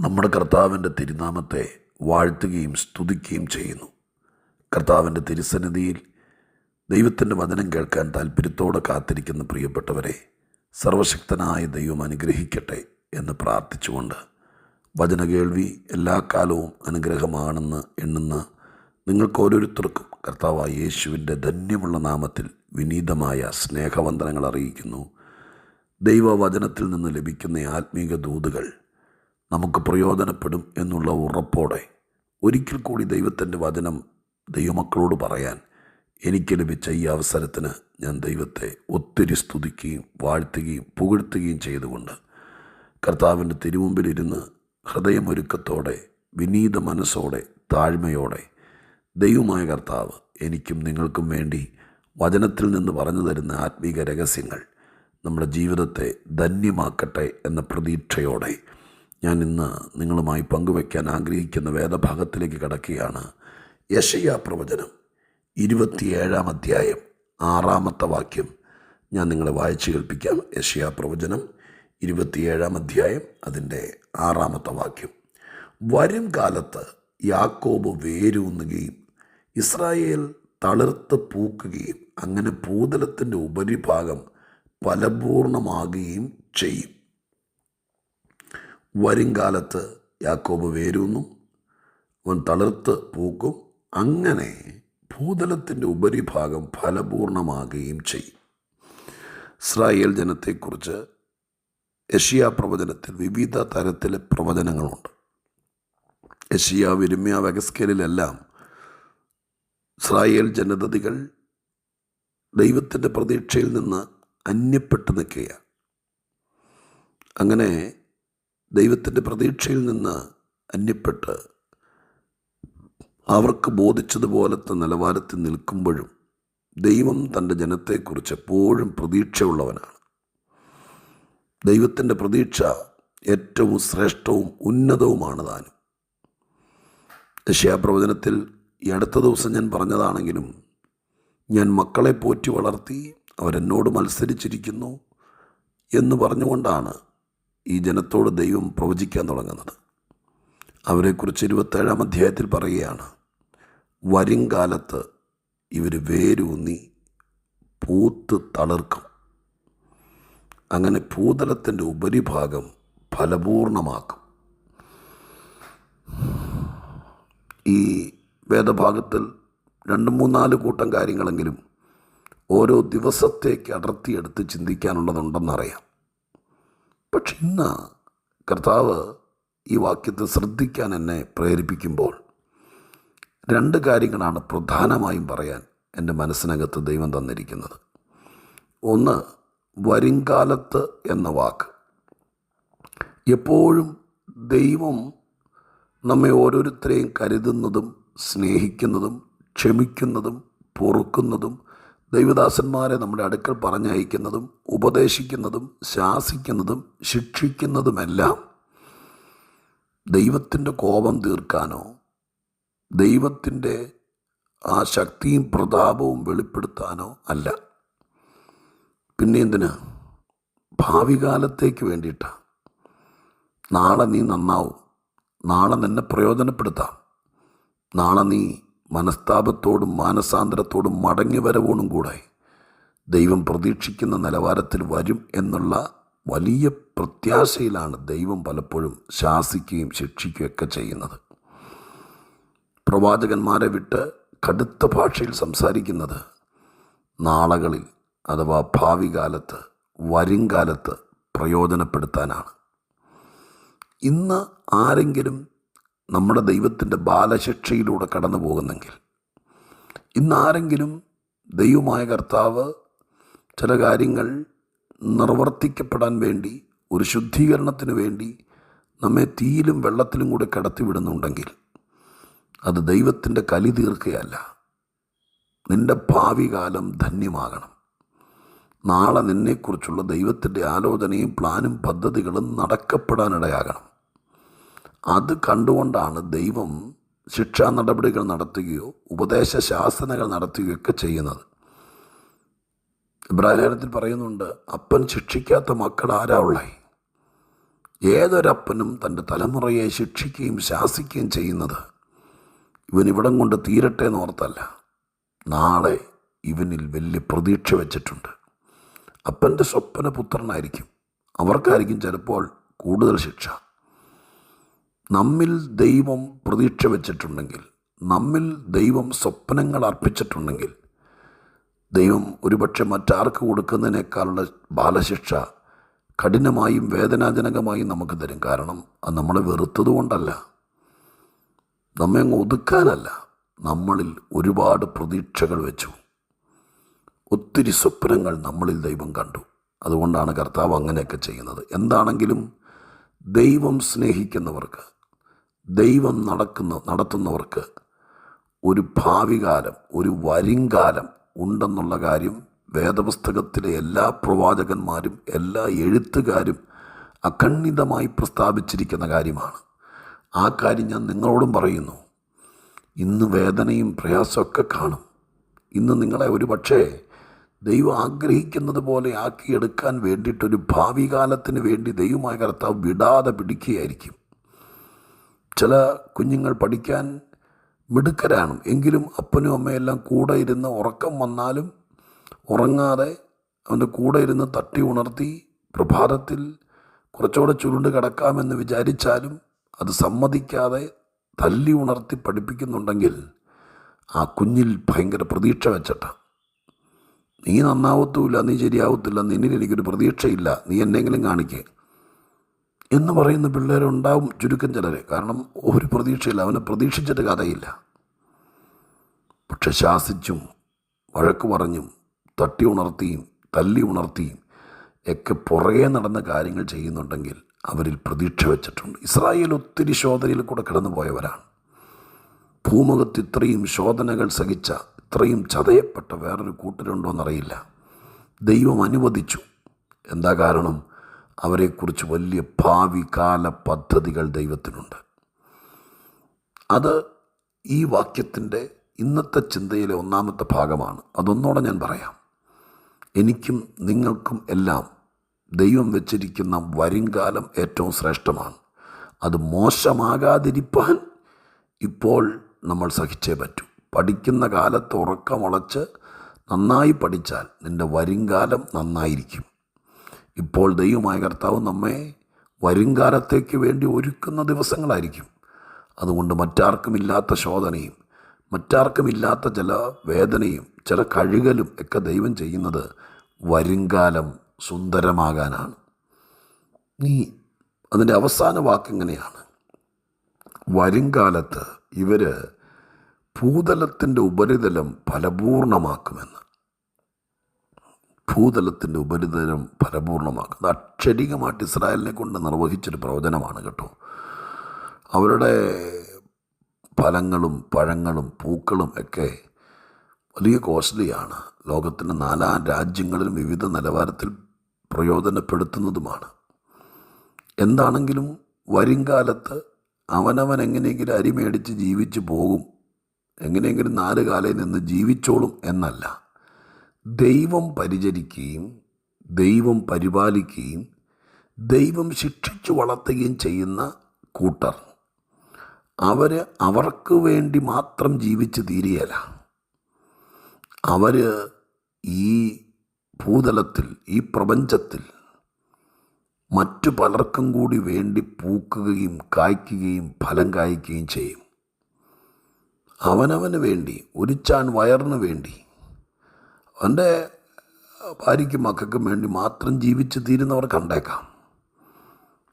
നമ്മുടെ കർത്താവിന്റെ തിരുനാമത്തെ വാഴ്ത്തുകയും സ്തുതിക്കുകയും ചെയ്യുന്നു. കർത്താവിന്റെ തിരുസന്നിധിയിൽ ദൈവത്തിന്റെ വചനം കേൾക്കാൻ താല്പര്യത്തോടെ കാത്തിരിക്കുന്ന പ്രിയപ്പെട്ടവരെ സർവശക്തനായ ദൈവം അനുഗ്രഹിക്കട്ടെ എന്ന് പ്രാർത്ഥിച്ചുകൊണ്ട് വചനകേൾവി എല്ലാ കാലവും അനുഗ്രഹമാണെന്ന് എണ്ണുന്ന നിങ്ങൾക്ക് ഓരോരുത്തർക്കും കർത്താവായ യേശുവിന്റെ ധന്യമുള്ള നാമത്തിൽ വിനീതമായ സ്നേഹവന്ദനങ്ങൾ അറിയിക്കുന്നു. ദൈവവചനത്തിൽ നിന്ന് ലഭിക്കുന്ന ആത്മീക ദൂതുകൾ നമുക്ക് പ്രയോജനപ്പെടും എന്നുള്ള ഉറപ്പോടെ ഒരിക്കൽ കൂടി ദൈവത്തിന്റെ വചനം ദൈവമക്കളോട് പറയാൻ എനിക്ക് ലഭിച്ച ഈ അവസരത്തിന് ഞാൻ ദൈവത്തെ ഒത്തിരി സ്തുതിക്കുകയും വാഴ്ത്തുകയും പുകഴ്ത്തുകയും ചെയ്തുകൊണ്ട് കർത്താവിന്റെ തിരുമുമ്പിലിരുന്ന് ഹൃദയമൊരുക്കത്തോടെ വിനീത മനസ്സോടെ താഴ്മയോടെ ദൈവമായ കർത്താവ് എനിക്കും നിങ്ങൾക്കും വേണ്ടി വചനത്തിൽ നിന്ന് പറഞ്ഞു തരുന്ന ആത്മീക രഹസ്യങ്ങൾ നമ്മുടെ ജീവിതത്തെ ധന്യമാക്കട്ടെ എന്ന പ്രതീക്ഷയോടെ ഞാൻ ഇന്ന് നിങ്ങളുമായി പങ്കുവയ്ക്കാൻ ആഗ്രഹിക്കുന്ന വേദഭാഗത്തിലേക്ക് കടക്കുകയാണ്. യശയാ പ്രവചനം ഇരുപത്തിയേഴാം അധ്യായം ആറാമത്തെ വാക്യം. ഞാൻ നിങ്ങളെ വായിച്ചു കേൾപ്പിക്കാം. യശയാ പ്രവചനം ഇരുപത്തിയേഴാം അധ്യായം അതിന്റെ ആറാമത്തെ വാക്യം. വരും കാലത്ത് യാക്കോബ് വേരൂന്നുകയും ഇസ്രായേൽ തളിർത്ത് പൂക്കുകയും അങ്ങനെ ഭൂതലത്തിന്റെ ഉപരിഭാഗം ഫലപൂർണമാകുകയും ചെയ്യും. വരും കാലത്ത് യാക്കോബ് വേരൂന്നും അവൻ തളിർത്ത് പൂക്കും അങ്ങനെ ഭൂതലത്തിന്റെ ഉപരിഭാഗം ഫലപൂർണമാകുകയും ചെയ്യും. ഇസ്രായേൽ ജനത്തെക്കുറിച്ച് യഷിയ പ്രവചനത്തിൽ വിവിധ തരത്തിലെ പ്രവചനങ്ങളുണ്ട്. യഷിയ വിരുമ്യ വെഗസ്കേലിലെല്ലാം ഇസ്രായേൽ ജനതതികൾ ദൈവത്തിന്റെ പ്രതീക്ഷയിൽ നിന്ന് അന്യപ്പെട്ട് നിൽക്കുകയാണ്. അങ്ങനെ ദൈവത്തിന്റെ പ്രതീക്ഷയിൽ നിന്ന് അന്യപ്പെട്ട് അവർക്ക് ബോധിച്ചതുപോലത്തെ നിലവാരത്തിൽ നിൽക്കുമ്പോഴും ദൈവം തന്റെ ജനത്തെക്കുറിച്ച് എപ്പോഴും പ്രതീക്ഷയുള്ളവനാണ്. ദൈവത്തിന്റെ പ്രതീക്ഷ ഏറ്റവും ശ്രേഷ്ഠവും ഉന്നതവുമാണ് താനും. ദശയാപ്രവചനത്തിൽ ഈ അടുത്ത ദിവസം ഞാൻ പറഞ്ഞതാണെങ്കിലും ഞാൻ മക്കളെ പോറ്റി വളർത്തി അവരെന്നോട് മത്സരിച്ചിരിക്കുന്നു എന്ന് പറഞ്ഞുകൊണ്ടാണ് ഈ ജനത്തോട് ദൈവം പ്രവചിക്കാൻ തുടങ്ങുന്നത്. അവരെക്കുറിച്ച് ഇരുപത്തേഴാം അധ്യായത്തിൽ പറയുകയാണ് വരും കാലത്ത് ഇവർ വേരൂന്നി പൂത്ത് തളിർക്കും. അങ്ങനെ ഭൂതലത്തിന്റെ ഉപരിഭാഗം ഫലപൂർണമാക്കും. ഈ വേദഭാഗത്തിൽ രണ്ട് മൂന്നാൽ കൂട്ടം കാര്യങ്ങളെങ്കിലും ഓരോ ദിവസത്തേക്ക് അടർത്തിയെടുത്ത് ചിന്തിക്കാനുള്ളതുണ്ടെന്നറിയാം. പക്ഷെ ഇന്ന് കർത്താവ് ഈ വാക്യത്തെ ശ്രദ്ധിക്കാൻ എന്നെ പ്രേരിപ്പിക്കുമ്പോൾ രണ്ട് കാര്യങ്ങളാണ് പ്രധാനമായും പറയാൻ എന്റെ മനസ്സിനകത്ത് ദൈവം തന്നിരിക്കുന്നത്. ഒന്ന് വരുംകാലത്ത് എന്ന വാക്ക്. എപ്പോഴും ദൈവം നമ്മെ ഓരോരുത്തരെയും കരുതുന്നതും സ്നേഹിക്കുന്നതും ക്ഷമിക്കുന്നതും പൊറുക്കുന്നതും ദൈവദാസന്മാരെ നമ്മുടെ അടുക്കൽ പറഞ്ഞയക്കുന്നതും ഉപദേശിക്കുന്നതും ശാസിക്കുന്നതും ശിക്ഷിക്കുന്നതുമെല്ലാം ദൈവത്തിന്റെ കോപം തീർക്കാനോ ദൈവത്തിന്റെ ആ ശക്തിയും പ്രതാപവും വെളിപ്പെടുത്താനോ അല്ല. പിന്നെ എന്തിനാ? ഭാവി കാലത്തേക്ക് വേണ്ടിയിട്ടാണ് നാളെ നീ നന്നാവും. നാളെ നിന്നെ പ്രയോജനപ്പെടുത്താം. നാളെ നീ മനസ്താപത്തോടും മാനസാന്തരത്തോടും മടങ്ങി വരവോടും കൂടെ ദൈവം പ്രതീക്ഷിക്കുന്ന നിലവാരത്തിൽ വരും എന്നുള്ള വലിയ പ്രത്യാശയിലാണ് ദൈവം പലപ്പോഴും ശാസിക്കുകയും ശിക്ഷിക്കുകയൊക്കെ ചെയ്യുന്നത്. പ്രവാചകന്മാരെ വിട്ട് കടുത്ത ഭാഷയിൽ സംസാരിക്കുന്നത് നാളകളിൽ അഥവാ ഭാവി കാലത്ത് വരും കാലത്ത് പ്രയോജനപ്പെടുത്താനാണ്. ഇന്ന് ആരെങ്കിലും നമ്മുടെ ദൈവത്തിന്റെ ബാലശിക്ഷയിലൂടെ കടന്നു പോകുന്നെങ്കിൽ ഇന്നാരെങ്കിലും ദൈവമായ കർത്താവ് ചില കാര്യങ്ങൾ നിർവർത്തിക്കപ്പെടാൻ വേണ്ടി ഒരു ശുദ്ധീകരണത്തിന് വേണ്ടി നമ്മെ തീയിലും വെള്ളത്തിലും കൂടെ കടത്തിവിടുന്നുണ്ടെങ്കിൽ അത് ദൈവത്തിന്റെ കലി തീർക്കുകയല്ല നിന്റെ ഭാവി കാലം ധന്യമാകണം. നാളെ നിന്നെക്കുറിച്ചുള്ള ദൈവത്തിന്റെ ആലോചനയും പ്ലാനും പദ്ധതികളും നടക്കപ്പെടാനിടയാകണം. അത് കണ്ടുകൊണ്ടാണ് ദൈവം ശിക്ഷാ നടപടികൾ നടത്തുകയോ ഉപദേശ ശാസനകൾ നടത്തുകയോ ഒക്കെ ചെയ്യുന്നത്. ഇബ്രാഹിലേഖനത്തിൽ പറയുന്നുണ്ട് അപ്പൻ ശിക്ഷിക്കാത്ത മക്കൾ ആരാ ഉള്ളേ ഏതൊരപ്പനും തന്റെ തലമുറയെ ശിക്ഷിക്കുകയും ശാസിക്കുകയും ചെയ്യുന്നത് ഇവൻ ഇവിടം കൊണ്ട് തീരട്ടെ എന്ന് ഓർത്തല്ല നാളെ ഇവനിൽ വലിയ പ്രതീക്ഷ വെച്ചിട്ടുണ്ട്. അപ്പന്റെ സ്വപ്ന പുത്രനായിരിക്കും അവർക്കായിരിക്കും ചിലപ്പോൾ കൂടുതൽ ശിക്ഷ. നമ്മിൽ ദൈവം പ്രതീക്ഷ വെച്ചിട്ടുണ്ടെങ്കിൽ നമ്മിൽ ദൈവം സ്വപ്നങ്ങൾ അർപ്പിച്ചിട്ടുണ്ടെങ്കിൽ ദൈവം ഒരുപക്ഷെ മറ്റാർക്ക് കൊടുക്കുന്നതിനേക്കാളുള്ള ബാലശിക്ഷ കഠിനമായും വേദനാജനകമായും നമുക്ക് തരും. കാരണം അത് നമ്മളെ വെറുത്തത് കൊണ്ടല്ല. നമ്മെ അങ്ങ് ഒതുക്കാനല്ല. നമ്മളിൽ ഒരുപാട് പ്രതീക്ഷകൾ വെച്ചു. ഒത്തിരി സ്വപ്നങ്ങൾ നമ്മളിൽ ദൈവം കണ്ടു. അതുകൊണ്ടാണ് കർത്താവ് അങ്ങനെയൊക്കെ ചെയ്യുന്നത്. എന്താണെങ്കിലും ദൈവം സ്നേഹിക്കുന്നവർക്ക് ദൈവം നടക്കുന്ന നടത്തുന്നവർക്ക് ഒരു ഭാവി കാലം ഒരു വരുംകാലം ഉണ്ടെന്നുള്ള കാര്യം വേദപുസ്തകത്തിലെ എല്ലാ പ്രവാചകന്മാരും എല്ലാ എഴുത്തുകാരും അഖണ്ഡിതമായി പ്രസ്താവിച്ചിരിക്കുന്ന കാര്യമാണ്. ആ കാര്യം ഞാൻ നിങ്ങളോടും പറയുന്നു. ഇന്ന് വേദനയും പ്രയാസമൊക്കെ കാണും. ഇന്ന് നിങ്ങളെ ഒരു പക്ഷേ ദൈവം ആഗ്രഹിക്കുന്നത് പോലെ ആക്കിയെടുക്കാൻ വേണ്ടിയിട്ടൊരു ഭാവി കാലത്തിന് വേണ്ടി ദൈവമായ കർത്താവ് വിടാതെ പിടിക്കുകയായിരിക്കും. ചില കുഞ്ഞുങ്ങൾ പഠിക്കാൻ മിടുക്കരാണ്. എങ്കിലും അപ്പനും അമ്മയെല്ലാം കൂടെ ഇരുന്ന് ഉറക്കം വന്നാലും ഉറങ്ങാതെ അവന്റെ കൂടെ ഇരുന്ന് തട്ടി ഉണർത്തി പ്രഭാതത്തിൽ കുറച്ചുകൂടെ ചുരുണ്ട് കിടക്കാമെന്ന് വിചാരിച്ചാലും അത് സമ്മതിക്കാതെ തല്ലി ഉണർത്തി പഠിപ്പിക്കുന്നുണ്ടെങ്കിൽ ആ കുഞ്ഞിൽ ഭയങ്കര പ്രതീക്ഷ വെച്ചിട്ടാണ് നീ നന്നാവത്തുമില്ല നീ ശരിയാവത്തില്ല നിന്നിൽ എനിക്കൊരു പ്രതീക്ഷയില്ല നീ എന്നെങ്കിലും കാണിക്കേ. എന്ന് പറയുന്ന പിള്ളേരുണ്ടാവും ചുരുക്കം ചിലരെ. കാരണം ഒരു പ്രതീക്ഷയില്ല അവനെ പ്രതീക്ഷിച്ചിട്ട് കഥയില്ല. പക്ഷെ ശാസിച്ചും വഴക്ക് പറഞ്ഞും തട്ടി ഉണർത്തിയും തല്ലി ഉണർത്തിയും ഒക്കെ പുറകെ നടന്ന കാര്യങ്ങൾ ചെയ്യുന്നുണ്ടെങ്കിൽ അവരിൽ പ്രതീക്ഷ വെച്ചിട്ടുണ്ട്. ഇസ്രായേൽ ഒത്തിരി ശോധനയിൽ കൂടെ കടന്നു പോയവരാണ് ഭൂമുഖത്ത് ഇത്രയും ശോധനകൾ സഹിച്ച ഇത്രയും ചതയപ്പെട്ട വേറൊരു കൂട്ടരുണ്ടോ എന്നറിയില്ല ദൈവം അനുവദിച്ചു. എന്താ കാരണം? അവരെക്കുറിച്ച് വലിയ ഭാവി കാല പദ്ധതികൾ ദൈവത്തിനുണ്ട്. അത് ഈ വാക്യത്തിന്റെ ഇന്നത്തെ ചിന്തയിലെ ഒന്നാമത്തെ ഭാഗമാണ്. അതൊന്നോടെ ഞാൻ പറയാം. എനിക്കും നിങ്ങൾക്കും എല്ലാം ദൈവം വെച്ചിരിക്കുന്ന വരുംകാലം ഏറ്റവും ശ്രേഷ്ഠമാണ്. അത് മോശമാകാതിരിപ്പാൻ ഇപ്പോൾ നമ്മൾ സഹിച്ചേ പറ്റൂ. പഠിക്കുന്ന കാലത്ത് ഉറക്കമുളച്ച് നന്നായി പഠിച്ചാൽ നിന്റെ വരുംകാലം നന്നായിരിക്കും. ഇപ്പോൾ ദൈവമായ കർത്താവ് നമ്മെ വരുംകാലത്തേക്ക് വേണ്ടി ഒരുക്കുന്ന ദിവസങ്ങളായിരിക്കും. അതുകൊണ്ട് മറ്റാർക്കുമില്ലാത്ത ശോധനയും മറ്റാർക്കുമില്ലാത്ത ചില വേദനയും ചില കഴുകലും ഒക്കെ ദൈവം ചെയ്യുന്നത് വരുംകാലം സുന്ദരമാകാനാണ്. നീ അതിന്റെ അവസാന വാക്കിങ്ങനെയാണ് വരുംകാലത്ത് ഇവർ ഭൂതലത്തിന്റെ ഉപരിതലം ഫലപൂർണമാക്കുമെന്ന്. ഭൂതലത്തിന്റെ ഉപരിതലം അത് അക്ഷരികമായിട്ട് ഇസ്രായേലിനെ കൊണ്ട് നിർവഹിച്ചൊരു പ്രവചനമാണ് കേട്ടോ. അവരുടെ ഫലങ്ങളും പഴങ്ങളും പൂക്കളും ഒക്കെ വലിയ കോസ്റ്റ്ലിയാണ്. ലോകത്തിന്റെ നാലാ രാജ്യങ്ങളിലും വിവിധ നിലവാരത്തിൽ പ്രയോജനപ്പെടുത്തുന്നതുമാണ്. എന്താണെങ്കിലും വരുംകാലത്ത് അവനവൻ എങ്ങനെയെങ്കിലും അരിമേടിച്ച് ജീവിച്ചു പോകും. എങ്ങനെയെങ്കിലും നാല് കാലയിൽ നിന്ന് ജീവിച്ചോളും എന്നല്ല. ദൈവം പരിചരിക്കുകയും ദൈവം പരിപാലിക്കുകയും ദൈവം ശിക്ഷിച്ചു വളർത്തുകയും ചെയ്യുന്ന കൂട്ടർ. അവർ അവർക്ക് വേണ്ടി മാത്രം ജീവിച്ച് തീരുകയല്ല. അവർ ഈ ഭൂതലത്തിൽ ഈ പ്രപഞ്ചത്തിൽ മറ്റു പലർക്കും കൂടി വേണ്ടി പൂക്കുകയും കായ്ക്കുകയും ഫലം കായ്ക്കുകയും ചെയ്യും. അവനവന് വേണ്ടി ഒരു ചാൻ വയറിന് വേണ്ടി അവന്റെ ഭാര്യയ്ക്കും മക്കൾക്കും വേണ്ടി മാത്രം ജീവിച്ച് തീരുന്നവർ കണ്ടേക്കാം.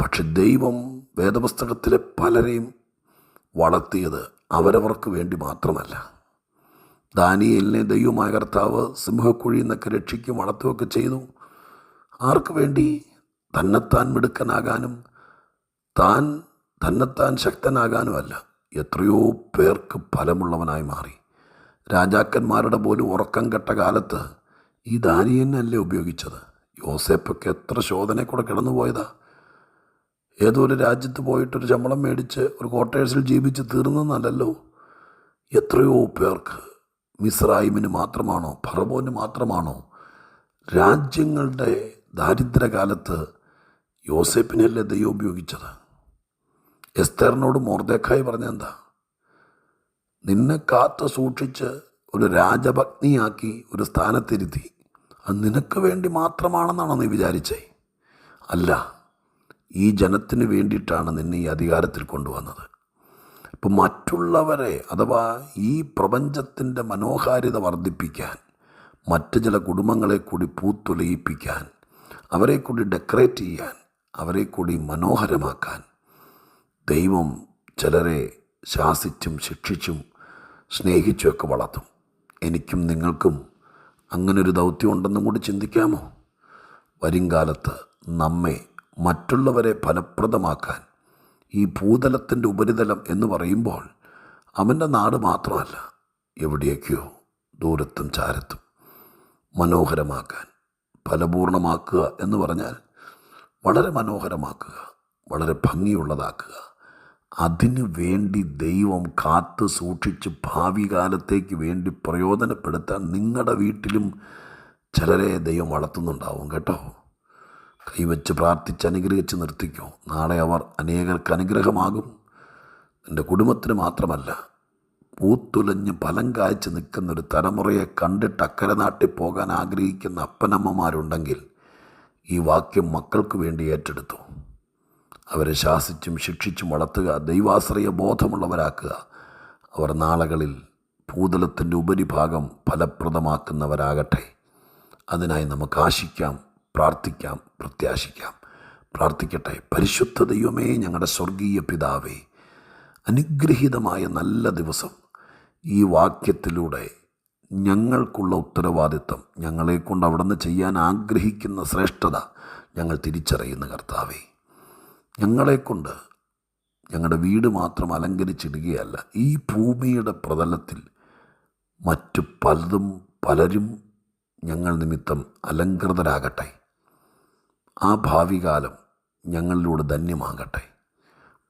പക്ഷെ ദൈവം വേദപുസ്തകത്തിലെ പലരെയും വളർത്തിയത് അവരവർക്ക് വേണ്ടി മാത്രമല്ല. ദാനിയലിനെ ദൈവമായ കർത്താവ് സിംഹക്കുഴിയിൽ നിന്നൊക്കെ രക്ഷിക്കും വളർത്തുകയൊക്കെ ചെയ്തു. ആർക്ക് വേണ്ടി? തന്നെത്താൻ മിടുക്കനാകാനും താൻ തന്നെത്താൻ ശക്തനാകാനുമല്ല. എത്രയോ പേർക്ക് ഫലമുള്ളവനായി മാറി. രാജാക്കന്മാരുടെ പോലും ഉറക്കം കെട്ട കാലത്ത് ഈ ദാനിയനല്ലേ ഉപയോഗിച്ചത്? യോസേപ്പൊക്കെ എത്ര ശോധനയെ കൂടെ കിടന്നു പോയതാ. ഏതോ ഒരു രാജ്യത്ത് പോയിട്ടൊരു ശമ്പളം മേടിച്ച് ഒരു ക്വാർട്ടേഴ്സിൽ ജീവിച്ച് തീർന്നെന്നല്ലല്ലോ എത്രയോ പേർക്ക് മിസ്രൈമിന് മാത്രമാണോ ഫറബോന് മാത്രമാണോ രാജ്യങ്ങളുടെ ദാരിദ്ര്യകാലത്ത് യോസേപ്പിനെയല്ലേ ദൈവം ഉപയോഗിച്ചത്? എസ്തേറിനോട് മോർദേക്കായി പറഞ്ഞെന്താ നിന്നെ കാത്തു സൂക്ഷിച്ച് ഒരു രാജഭഗ്നിയാക്കി ഒരു സ്ഥാനത്തിരുത്തി. അത് നിനക്ക് വേണ്ടി മാത്രമാണെന്നാണോ നീ വിചാരിച്ചേ? അല്ല ഈ ജനത്തിന് വേണ്ടിയിട്ടാണ് നിന്നെ ഈ അധികാരത്തിൽ കൊണ്ടുവന്നത്. ഇപ്പം മറ്റുള്ളവരെ അഥവാ ഈ പ്രപഞ്ചത്തിന്റെ മനോഹാരിത വർദ്ധിപ്പിക്കാൻ മറ്റ് ചില കുടുംബങ്ങളെ കൂടി പൂത്തുലയിപ്പിക്കാൻ അവരെ കൂടി ഡെക്കറേറ്റ് ചെയ്യാൻ അവരെ കൂടി മനോഹരമാക്കാൻ ദൈവം ചിലരെ ശാസിച്ചും ശിക്ഷിച്ചും സ്നേഹിച്ചുമൊക്കെ വളർത്തും. എനിക്കും നിങ്ങൾക്കും അങ്ങനൊരു ദൗത്യം ഉണ്ടെന്നും കൂടി ചിന്തിക്കാമോ? വരുംകാലത്ത് നമ്മെ മറ്റുള്ളവരെ ഫലപ്രദമാക്കാൻ ഈ ഭൂതലത്തിന്റെ ഉപരിതലം എന്ന് പറയുമ്പോൾ അവന്റെ നാട് മാത്രമല്ല എവിടെയൊക്കെയോ ദൂരത്തും ചാരത്തും മനോഹരമാക്കാൻ ഫലപൂർണമാക്കുക എന്ന് പറഞ്ഞാൽ വളരെ മനോഹരമാക്കുക വളരെ ഭംഗിയുള്ളതാക്കുക. അതിനു വേണ്ടി ദൈവം കാത്തു സൂക്ഷിച്ച് ഭാവി കാലത്തേക്ക് വേണ്ടി പ്രയോജനപ്പെടുത്താൻ നിങ്ങളുടെ വീട്ടിലും ചിലരെ ദൈവം വളർത്തുന്നുണ്ടാവും കേട്ടോ? കൈവച്ച് പ്രാർത്ഥിച്ച് അനുഗ്രഹിച്ച് നിർത്തിക്കോ. നാളെ അവർ അനേകർക്ക് അനുഗ്രഹമാകും. എന്റെ കുടുംബത്തിന് മാത്രമല്ല പൂത്തുലഞ്ഞ് ഫലം കായ്ച്ച് നിൽക്കുന്നൊരു തലമുറയെ കണ്ടിട്ട് അക്കരെ നാട്ടിൽ പോകാൻ ആഗ്രഹിക്കുന്ന അപ്പനമ്മമാരുണ്ടെങ്കിൽ ഈ വാക്യം മക്കൾക്ക് വേണ്ടി ഏറ്റെടുത്തു. അവരെ ശാസിച്ചും ശിക്ഷിച്ചും വളർത്തുക ദൈവാശ്രയ ബോധമുള്ളവരാക്കുക. അവർ നാളകളിൽ ഭൂതലത്തിന്റെ ഉപരിഭാഗം ഫലപ്രദമാക്കുന്നവരാകട്ടെ. അതിനായി നമുക്ക് ആശിക്കാം പ്രാർത്ഥിക്കാം പ്രത്യാശിക്കാം. പ്രാർത്ഥിക്കട്ടെ. പരിശുദ്ധ ദൈവമേ ഞങ്ങളുടെ സ്വർഗീയ പിതാവേ അനുഗ്രഹീതമായ നല്ല ദിവസം. ഈ വാക്യത്തിലൂടെ ഞങ്ങൾക്കുള്ള ഉത്തരവാദിത്തം ഞങ്ങളെക്കൊണ്ട് അവിടുന്ന് ചെയ്യാൻ ആഗ്രഹിക്കുന്ന ശ്രേഷ്ഠത ഞങ്ങൾ തിരിച്ചറിയുന്ന കർത്താവേ. ഞങ്ങളെക്കൊണ്ട് ഞങ്ങളുടെ വീട് മാത്രം അലങ്കരിച്ചിടുകയല്ല ഈ ഭൂമിയുടെ പ്രതലത്തിൽ മറ്റു പലതും പലരും ഞങ്ങൾ നിമിത്തം അലങ്കൃതരാകട്ടെ ആ ഭാവി കാലം ഞങ്ങളിലൂടെ ധന്യമാകട്ടെ.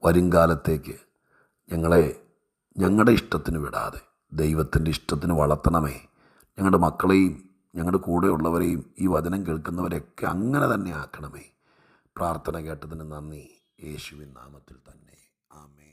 വരുംകാലത്തേക്ക് ഞങ്ങളെ ഞങ്ങളുടെ ഇഷ്ടത്തിന് വിടാതെ ദൈവത്തിന്റെ ഇഷ്ടത്തിന് വളർത്തണമേ. ഞങ്ങളുടെ മക്കളെയും ഞങ്ങളുടെ കൂടെയുള്ളവരെയും ഈ വചനം കേൾക്കുന്നവരെയൊക്കെ അങ്ങനെ തന്നെ ആക്കണമേ. പ്രാർത്ഥന കേട്ടതിന് നന്ദി. യേശുവിൻ നാമത്തിൽ തന്നെ. ആമേ